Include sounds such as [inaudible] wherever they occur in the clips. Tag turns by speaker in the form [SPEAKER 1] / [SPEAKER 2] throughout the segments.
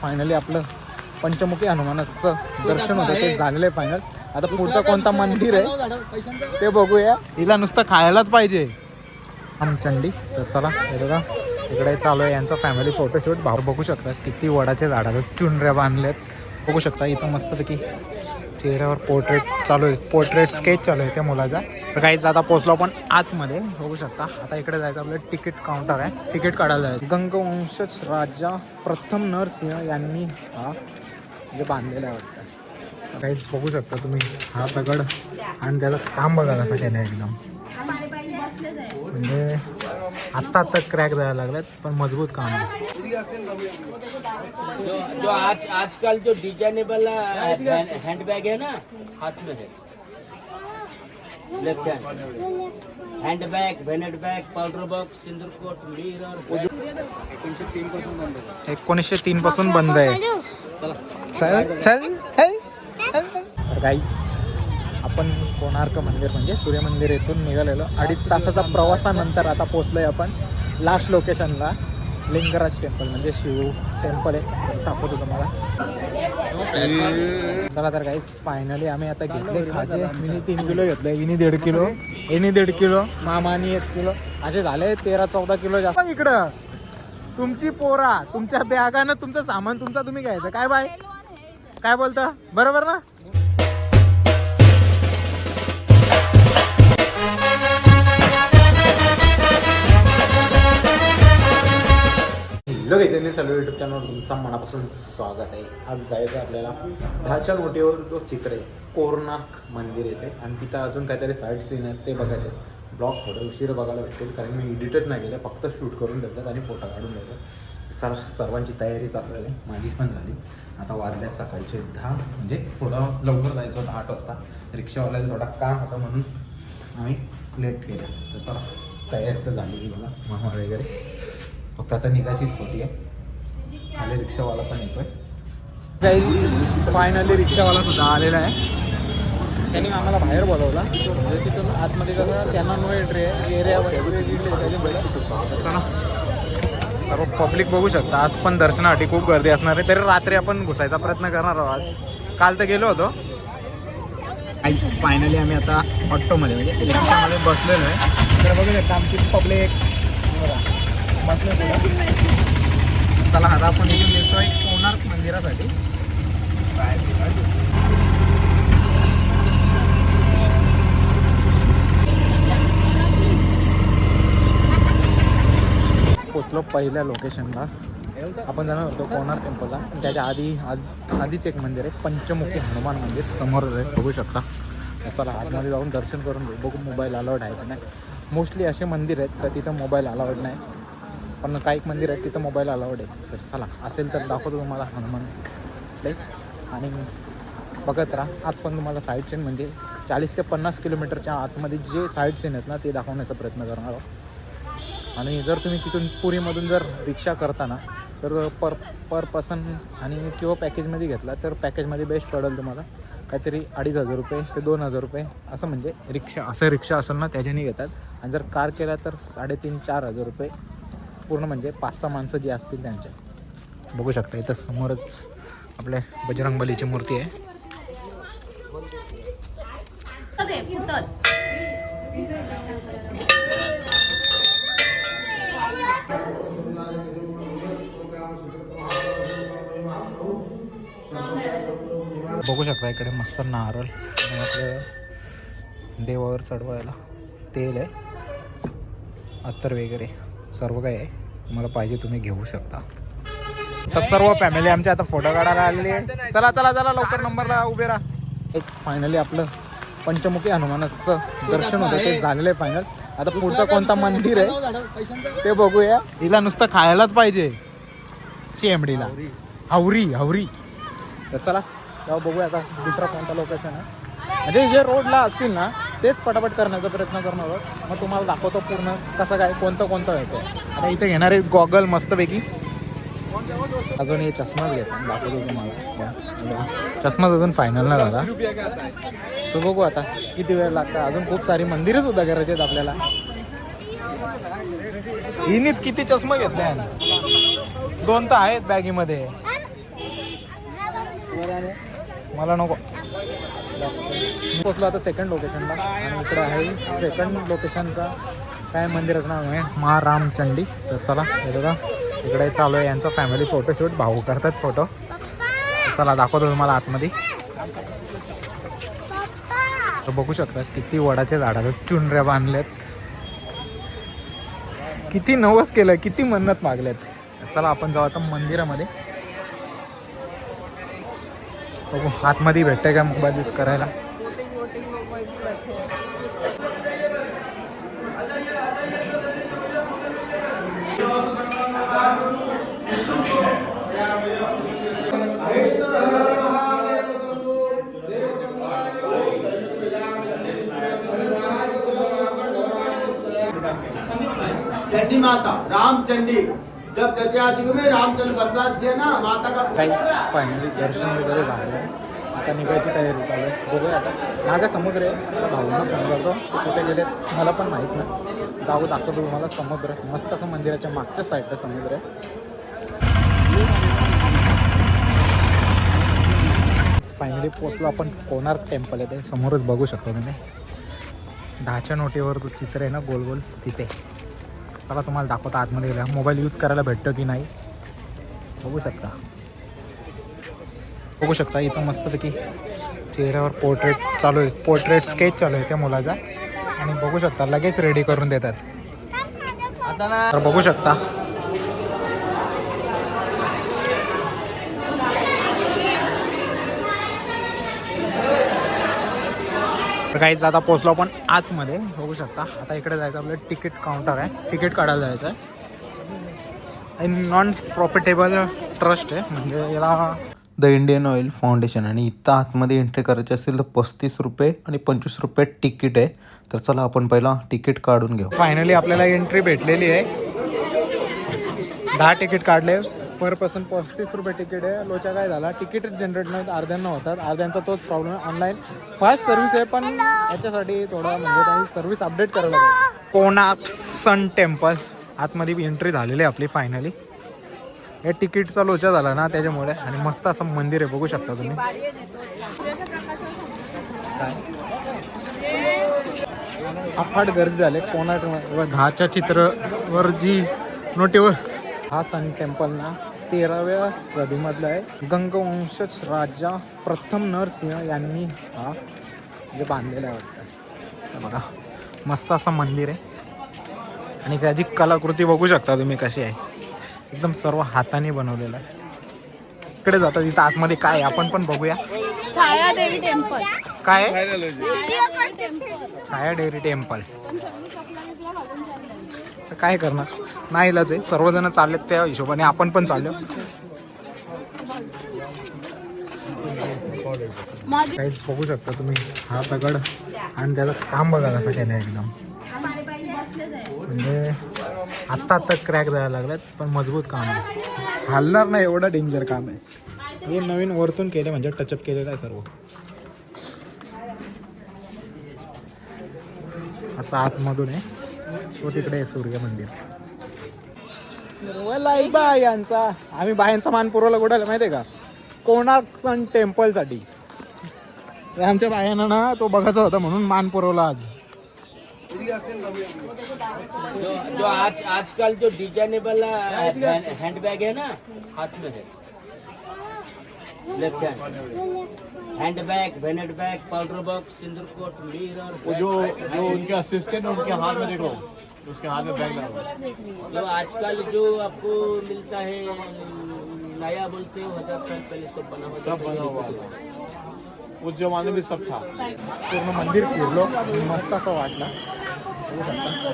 [SPEAKER 1] Finally आपलं पंचमुखी हनुमानाचं दर्शन होतं ते झालेलं आहे फायनल आता पुढचं कोणतं मंदिर आहे? ते बघूया. हिला नुसतं खायलाच पाहिजे. आमचंडी तर चला हे बघा. इकडे चालू आहे यांचा फॅमिली फोटोशूट भाऊ बघू शकता किती वडाचे झाड आहेत. चुनऱ्या बांधल्यात. बघू शकता इथं मस्तपैकी चेहऱ्यावर पोर्ट्रेट चालू आहे. पोर्ट्रेट स्केच चालू आहे त्या मुलाचा. तर काहीच आता पोचलो आपण आतमध्ये. बघू शकता. आता इकडे जायचं आपलं तिकीट काउंटर आहे. तिकीट काढायला जायचं. गंगवंशज राजा प्रथम नरसिंह यांनी हा म्हणजे बांधलेला आहे वाटतं. काहीच बघू शकता तुम्ही. हा दगड आणि त्याला काम बघा कसं केलं एकदम. म्हणजे आत्ता आत्ता क्रॅक जायला लागल्यात पण मजबूत काम आहे.
[SPEAKER 2] जो जो आज आजकल जो डिजाइनेबल हैंड बैग है ना हाथ में है left hand hand bag bag powder box सिंदूर कोट मिरर
[SPEAKER 1] एकोणीसशे तीन पासून बंद आहे. चल. चल तर गाईज आपण कोणार्क मंदिर म्हणजे सूर्यमंदिर येथून निघालेलो. अडीच तासाचा प्रवासानंतर आता पोचलोय आपण. लास्ट लोकेशनला लिंगराज टेम्पल म्हणजे शिव टेम्पल आहे. दाखवतो तुम्हाला. चला तर काही फायनली आम्ही आता घेतले खाजे. मी तीन किलो घेतले. इनी दीड किलो. इनी दीड किलो. मामानी एक किलो. असे झाले तेरा चौदा किलो जास्त. इकडं. तुमची पोरा तुमच्या बॅगानं तुमचं सामान तुमचा तुम्ही घ्यायचं. काय बाय काय बोलता? बरोबर ना? हॅलो घेतलेली सर्व युट्यूब चॅनल तुमचा मनापासून स्वागत आहे. आज जायचं आपल्याला दहाच्या नोटीवर जो चित्र आहे कोरनाक मंदिर येते आणि तिथं अजून काहीतरी साईट सीन आहेत ते बघायचे ब्लॉग थोडं उशीर बघायला भेटेल कारण मी एडिटच नाही केलं फक्त शूट करून देतात आणि फोटो काढून देतात. चला सर्वांची तयारी चालू माझीच माझी पण झाली. आता वाजल्यात सकाळचे दहा म्हणजे थोडं लवकर जायचं होतं आठ वाजता. रिक्षावाल्याला थोडा काम होता म्हणून आम्ही लेट केलं. तर चला तयारी तर झालेली मला मामा वगैरे. फक्त आता निघायचीच खोटी आहे. आले रिक्षावाला पण येतोय. काही फायनली रिक्षावाला सुद्धा आलेला आहे. त्यांनी आम्हाला बाहेर बोलवला. म्हणजे तिथून आतमध्ये कसं त्यांना नो एंट्री आहे. एरिया चला. सर्व पब्लिक बघू शकता. आज पण दर्शनासाठी खूप गर्दी असणार आहे. तरी रात्री आपण घुसायचा प्रयत्न करणार आहोत आज. काल तर गेलो होतो. फायनली आम्ही आता ऑटोमध्ये म्हणजे रिक्षामध्ये बसलेलो आहे. तर बघू शकता आमची पब्लिक चला आता आपण इथून निघतोय कोणार्क मंदिरासाठी. पोचलो पहिल्या लोकेशनला आपण जाणार होतो कोणार टेम्पलला त्याच्या आधी आध- आधीच एक मंदिर आहे पंचमुखी हनुमान मंदिर. समोरच आहे बघू शकता. चला आतमध्ये जाऊन दर्शन करून बघू मोबाईल अलाउड आहे का नाही. मोस्टली असे मंदिर आहेत तर तिथं मोबाईल अलाउड नाही. पण काही मंदिर आहेत तिथं मोबाईल अलाउड आहे. तर चला असेल तर दाखवतो तुम्हाला हनुमान ते आणि बघत राहा आज पण तुम्हाला साईड सीन म्हणजे चाळीस ते पन्नास किलोमीटरच्या आतमध्ये जे साईड सीन आहेत ना ते दाखवण्याचा प्रयत्न करणार आहोत. आणि जर तुम्ही तिथून पुरीमधून जर रिक्षा करताना तर पर पर पर्सन आणि किंवा पॅकेजमध्ये घेतला तर पॅकेजमध्ये बेस्ट पडेल तुम्हाला. काहीतरी अडीच हजार रुपये ते दोन हजार रुपये असं म्हणजे रिक्षा असं रिक्षा असेल ना त्याच्याने घेतात. आणि जर कार केला तर साडेतीन चार हजार रुपये पूर्ण म्हणजे पाच सहा माणसं जी असतील त्यांच्या. बघू शकता इथं समोरच आपल्या बजरंगबलीची मूर्ती आहे. बघू शकता इकडे मस्त नारळ आपलं देवावर चढवायला तेल आहे. अत्तर वगैरे सर्व काही आहे. तुम्हाला पाहिजे तुम्ही घेऊ शकता. तर सर्व फॅमिली आमच्या आता फोटो काढायला आलेली आहे चला चला चला लवकर नंबरला उभे राहा. एक फायनली आपलं पंचमुखी हनुमानाचं दर्शन होतं ते झालेलं आहे फायनल आता पुढचं कोणतं मंदिर आहे ते बघूया. हिला नुसतं खायलाच पाहिजे. शेमडीला. हावरी. हावरी तर चला तेव्हा बघूया आता दुसरा कोणता लोकेशन आहे. म्हणजे जे रोडला असतील ना तेच पटापट करण्याचा प्रयत्न करणार आहोत. मग तुम्हाला दाखवतो पूर्ण कसं काय कोणतं कोणतं येतं आता इथे घेणार आहे गॉगल मस्तपैकी. अजून हे चष्माच घेतो दाखवतो तुम्हाला. चष्माच अजून फायनल नाही झाला. तो बघू आता किती वेळ लागतं. अजून खूप सारी मंदिरं सुद्धा करायची आहेत आपल्याला. हिनीच किती चष्मा घेतले दोन तर आहेत बॅगीमध्ये. मला नको. पोचलो आता सेकंड लोकेशनला आणि इकडे आहे सेकंड लोकेशनचा काय मंदिराचं नाव आहे? महारामचंडी. तर चला हे बघा. इकडे चालू आहे यांचा फॅमिली फोटोशूट भाऊ करतात फोटो चला दाखवतो तुम्हाला आतमध्ये. तर बघू शकता किती वडाच्या झाडाला चुनऱ्या बांधल्यात. किती नवस केलं किती मन्नत मागल्यात. चला आपण जाऊ आता मंदिरामध्ये. बघू आतमध्ये भेटते का मोबाईल यूज़ करायला?
[SPEAKER 3] चंडी माता रामचंडी जब दत्यायुग में रामचंद्र वनवास किया ना माता का
[SPEAKER 1] काही फायनली दर्शन वगैरे झालं. आता निघायची तयारी चालू आहे. बघूया आता. मागं समुद्र आहे. आता भाऊंना फोन करतो. कुठे गेले? मला पण माहीत नाही. जाऊ दाखवतो तुम्हाला समुद्र. मस्त असं मंदिराच्या मागच्या साईडला समुद्र आहे. फायनली पोचलो आपण कोणार्क टेम्पल आहे ते समोरच बघू शकतो तुम्ही. दहाच्या नोटीवर तो चित्र आहे ना गोल गोल तिथे. चला तुम्हाला दाखवता आतमध्ये गेल्या मोबाईल यूज करायला भेटतो की नाही? बघू शकता. बघू शकता इथं मस्तपैकी चेहऱ्यावर पोर्ट्रेट चालू आहे. पोर्ट्रेट स्केच चालू आहे त्या मुलाचा. आणि बघू शकता लगेच रेडी करून देतात.
[SPEAKER 2] आता
[SPEAKER 1] तर बघू शकता तर काहीच आता पोचलो आपण आतमध्ये. बघू शकता. आता इकडे जायचं आपलं तिकीट काउंटर आहे. तिकीट काढायला जायचं आहे नॉन प्रॉफिटेबल ट्रस्ट आहे. म्हणजे याला
[SPEAKER 4] द इंडियन ऑइल फाउंडेशन आणि इथं आतमध्ये एंट्री करायची असेल तर पस्तीस रुपये आणि पंचवीस रुपये तिकीट आहे. तर चला आपण पहिला तिकीट काढून घेऊ.
[SPEAKER 1] फायनली आपल्याला एंट्री भेटलेली आहे. दहा तिकीट काढले. पर पर्सन पस्तीस रुपये तिकीट आहे. लोचा काय झाला? तिकीट जनरेट नाही अर्ध्यांना होतात. अर्ध्यांचा तोच प्रॉब्लेम आहे. ऑनलाईन फास्ट सर्व्हिस आहे पण याच्यासाठी थोडा म्हणजे काही सर्व्हिस अपडेट करायला पाहिजे कोणार्क सन टेम्पल आतमध्ये एंट्री झालेली आहे आपली फायनली हे तिकीटचा लोचा झाला ना त्याच्यामुळे. आणि मस्त असं मंदिर आहे बघू शकता तुम्ही. काय? अफाट गर्दी झाले. कोणार्क व दहाच्या चित्रवर जी नोटीवर हा सन टेम्पल ना. तेराव्या सदीमधला आहे. गंगवंशज राजा प्रथम नरसिंह यांनी हा म्हणजे बांधलेला आहे वाटतं. बघा मस्त असं मंदिर आहे. आणि त्याची कलाकृती बघू शकता तुम्ही कशी आहे. एकदम सर्व हाताने बनवलेलं आहे. इकडे जातात इथं आतमध्ये काय आहे? आपण पण बघूया.
[SPEAKER 5] छाया देवी टेम्पल.
[SPEAKER 1] काय आहे?
[SPEAKER 5] टेम्पल.
[SPEAKER 1] Chhaya dairy temple. काय करणार? नाही इलाज आहे. सर्वजण चाललेत त्या हिशोबाने. आपण पण चाललो. काहीच बघू शकता तुम्ही. हा दगड आणि त्याचं काम बघा कसं केलं एकदम. म्हणजे आत्ता आत्ता क्रॅक जायला लागल्यात पण मजबूत काम आहे. हलणार नाही एवढं डेंजर काम आहे. हे नवीन वरतून केले म्हणजे टचअप केलेलं आहे सर्व. असं आतमधून आहे. तो तिकडे आहे सूर्य मंदिर. बायांचा आम्ही बायांचा मान पुरवला कुठं माहिती आहे का? कोणार्क सन टेम्पलसाठी आमच्या बायांना ना तो बघायचा होता म्हणून मान पुरवला आज.
[SPEAKER 2] जो जो आज आजकल जो डिजाइनेबल हैंड बैग है ना हाथ में है left hand hand bag vanity bag powder box सिंदूर कोट मिरर वो
[SPEAKER 6] जो जो उनके असिस्टेंट है उनके हाथ में देखो। उसके हाथ में बैग लगा हुआ है।
[SPEAKER 2] जो आजकल जो आपको मिलता है नया बोलते हो हज़ार साल पहले सब बना हुआ
[SPEAKER 6] सब बना हुआ उस जमाने में सब था।
[SPEAKER 1] पूर्ण मंदिर फिरलो आणि मस्त असं वाटलं.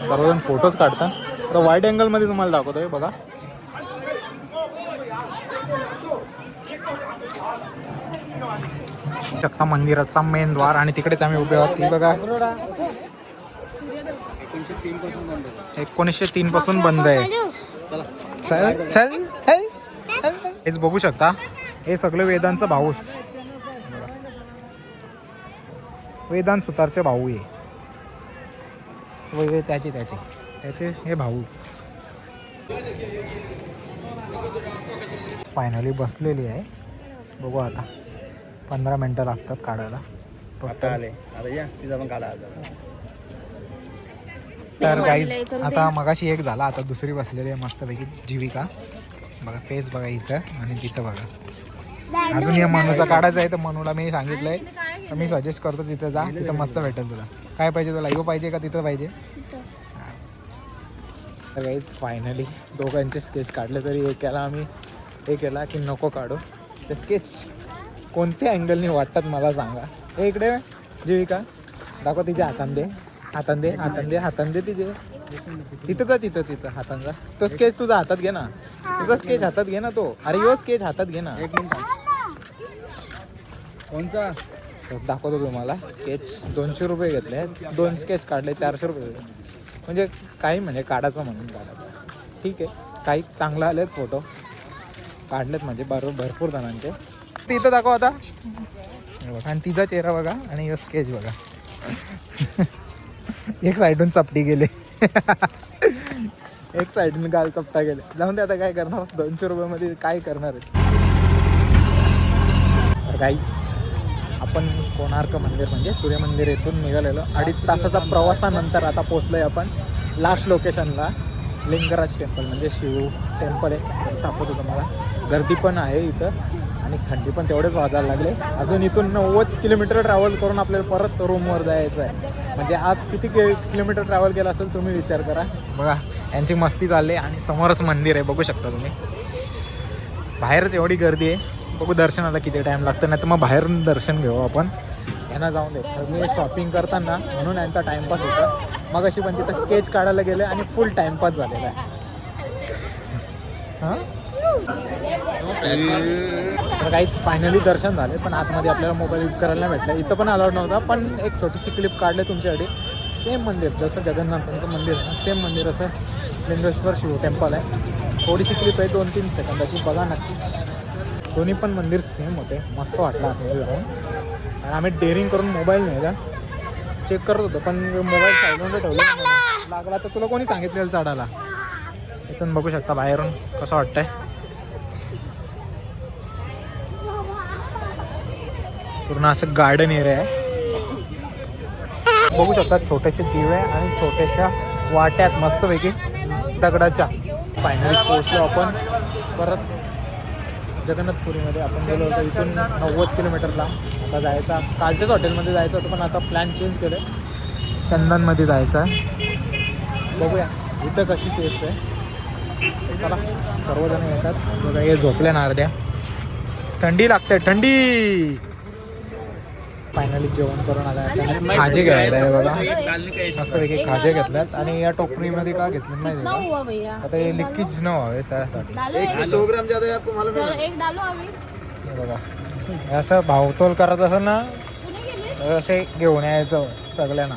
[SPEAKER 1] सर्वजण फ़ोटोज़ काढतात तर वाईट अँगलमध्ये तुम्हाला दाखवतोय बघा। शकता मंदिराचा मेन द्वार आणि तिकडेच आम्ही उभे आहोत. ती बघा. एकोणीसशे तीन पासून बंद आहे. चल चल हेच बघू शकता. हे सगळं वेदांचं भाऊस वेदांत सुतारचे भाऊ आहे वेगळे त्याचे त्याचे. त्याचे हे भाऊ. फायनली बसलेली आहे. बघू आता. पंधरा मिनटं लागतात काढायला.
[SPEAKER 2] आता आले. आता या तिचा पण काढा आता.
[SPEAKER 1] तर गाईज आता मगाशी एक झाला आता दुसरी बसलेली आहे मस्तपैकी जीविका. बघा तेच बघा इथं आणि तिथं बघा. अजून या मनूचा काढायचा आहे तर मनूला मी सांगितलंय. तर मी सजेस्ट करतो तिथं जा तिथं मस्त भेटेल तुला. काय पाहिजे तुला? यो पाहिजे का तिथं पाहिजे? तर गाईज फायनली दोघांचे स्केच काढले तरी एक केला आम्ही. हे केला की नको काढू. ते स्केच कोणत्या अँगलनी वाटतात मला सांगा. हे इकडे जीविका दाखव तिच्या हातान दे हातान दे हातान दे हातान दे तिचे. तिथं तर तिथं तिथं. हातांचा तो स्केच तुझा हातात घे ना. तुझा स्केच हातात घे ना तो. अरे यो स्केच हातात घे ना.
[SPEAKER 2] एक मिनिट कोणचा?
[SPEAKER 1] दाखवतो तुम्हाला. स्केच दोनशे रुपये घेतले दोन स्केच काढले चारशे रुपये. म्हणजे काही म्हणजे काढायचं म्हणून काढायचं. ठीक आहे. काही चांगलं आलेत फोटो काढलेत म्हणजे बरोबर भरपूर जणांचे. तिथं दाखव आता. बघा आणि तिचा चेहरा बघा आणि यो स्केच बघा. [laughs] एक साईडून चपटी गेले. [laughs] एक साईडून गाल चपटा गेले. जाऊन ते आता काय करणार? दोनशे रुपयामध्ये काय करणार आहे? काहीच आपण कोणार्क मंदिर म्हणजे सूर्य मंदिर येथून निघालेलो. अडीच तासाचा प्रवासानंतर आता पोचलोय आपण. लास्ट लोकेशनला लिंगराज टेम्पल म्हणजे शिव टेम्पल आहे. दाखवतो तुम्हाला. गर्दी पण आहे इथं. आणि थंडी पण तेवढेच वाजायला लागले. अजून इथून नव्वद किलोमीटर ट्रॅव्हल करून आपल्याला परत रूमवर जायचं आहे. म्हणजे आज किती कि किलोमीटर ट्रॅव्हल केलं असेल तुम्ही विचार करा. बघा यांची मस्ती चालली आणि समोरच मंदिर आहे बघू शकता तुम्ही. बाहेरच एवढी गर्दी आहे. बघू दर्शनाला किती टाईम लागतं नाही तर मग बाहेरून दर्शन घेऊ आपण. यांना जाऊन दे. मी शॉपिंग करताना म्हणून यांचा टाइमपास होता. मग अशी पण तिथं स्केच काढायला गेले आणि फुल टाइमपास झालेला आहे. हां? तर काहीच फायनली दर्शन झाले पण आतमध्ये आपल्याला मोबाईल यूज करायला नाही भेटला. इथं पण अलाउड नव्हता पण एक छोटीशी क्लिप काढली तुमच्यासाठी. सेम मंदिर जसं जगन्नाथांचं मंदिर आहे सेम मंदिर असं लिंगेश्वर शिव टेम्पल आहे. थोडीशी क्लिप आहे दोन तीन सेकंदाची बघा नक्की. दोन्ही पण मंदिर सेम होते मस्त वाटलं आतमध्ये जाऊन. आणि आम्ही डेअरिंग करून मोबाईल नेला चेक करत होतो पण मोबाईल सायलेंट ठेवला. लागला तर तुला कोणी सांगितलेलं चढायला? इथून बघू शकता बाहेरून कसं वाटतंय. पूर्ण असं गार्डन एरिया आहे. बघू शकता छोटेसे दिवे आणि छोट्याशा वाट्यात मस्तपैकी दगडाच्या. फायनली पोहोचलो आपण. परत जगन्नाथपुरीमध्ये आपण गेलो होतो इथून नव्वद किलोमीटरला आता जायचा कालच्याच हॉटेलमध्ये जायचं होतं पण आता प्लॅन चेंज केलं चंदनमध्ये जायचं आहे. बघूया इथं कशी टेस्ट आहे. चला सर्वजण येतात. बघा हे झोपले ना अर्ध्या. थंडी लागते थंडी! फायनली जेवण करून आला खाजे घ्यायला आहे बघा. मस्तपैकी खाजे घेतल्यात. आणि या टोकरीमध्ये का घेतली माहिती
[SPEAKER 5] ना
[SPEAKER 1] आहे
[SPEAKER 5] हुआ भैया.
[SPEAKER 1] का आता हे लिक्कीच न व्हावे त्यासाठी
[SPEAKER 5] डालो एक
[SPEAKER 3] सौ ग्राम ज्यादा है आपको मालूम
[SPEAKER 5] सर एक डालो आम्ही
[SPEAKER 1] हे बघा. असं भावतोल करत असं ना असे घेऊन यायचं सगळ्यांना.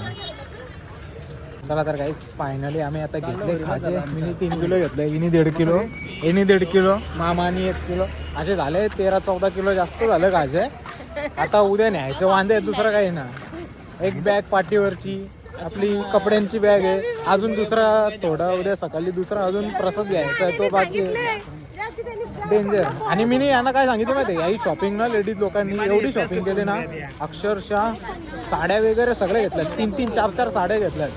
[SPEAKER 1] चला तर काहीच फायनली आम्ही आता घेतले खाजे. मी तीन किलो घेतले हिनी दीड किलो. हिनी दीड किलो मामानी एक किलो. असे झाले तेरा चौदा किलो जास्त झालं खाजे. आता उद्या न्यायचं वांदे आहेत, दुसरं काही ना एक बॅग पाठीवरची आपली कपड्यांची बॅग आहे. अजून दुसरा थोडा उद्या सकाळी दुसरा अजून प्रसाद घ्यायचा आहे तो बाकी डेंजर आणि मी यांना काय सांगितलं माहिती आहे शॉपिंग ना लेडीज लोकांनी एवढी शॉपिंग केली ना अक्षरशः साड्या वगैरे सगळ्या घेतल्यात. तीन तीन चार चार साड्या घेतल्यात.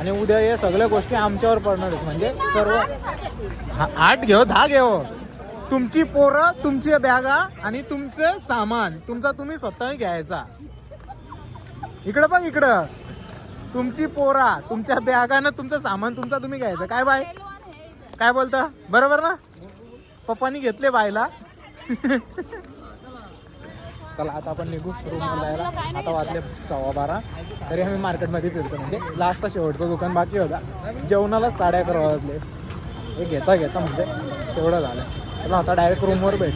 [SPEAKER 1] आणि उद्या या सगळ्या गोष्टी आमच्यावर पडणार आहेत. म्हणजे सर्व हा- आठ घेऊ दहा घेऊ तुमची पोरं तुमची बॅगा आणि तुमचं सामान. तुमचा तुम्ही स्वतः घ्यायचा. इकडं बघ इकडं. तुमची पोरा तुमच्या बॅगानं तुमचं सामान तुमचा तुम्ही घ्यायचं. काय बाय काय बोलता? बरोबर ना? पप्पानी घेतले बायला चला आता आपण निघू. रूमवर जायला. आता वाजले सव्वा बारा. तरी आम्ही मार्केटमध्ये फिरतो. म्हणजे लास्टचा शेवटचं दुकान बाकी होता. जेवणाला साडे अकरा वाजले. हे घेता घेता म्हणजे तेवढं झालं. चला आता डायरेक्ट रूमवर भेट.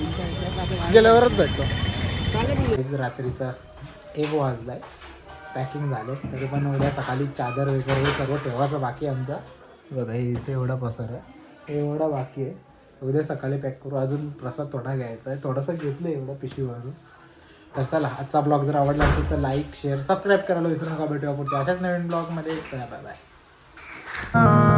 [SPEAKER 1] गेल्यावरच भेटतो. रात्रीचा एक वाजलाय. पॅकिंग झाले. तरी पण उद्या सकाळी चादर वगैरे हे सर्व ठेवायचं बाकी आहे आमचं. बघा इथे एवढा पसार आहे. एवढा बाकी आहे. उद्या सकाळी पॅक करू. अजून प्रसाद थोडा घ्यायचा आहे. थोडंसं घेतलं एवढं पिशवीवरून. तर चला आजचा ब्लॉग जर आवडला असेल तर लाईक शेअर सबस्क्राईब करायला विसरू नका. भेटूया पुढच्या अशाच नवीन ब्लॉगमध्ये बाय बाय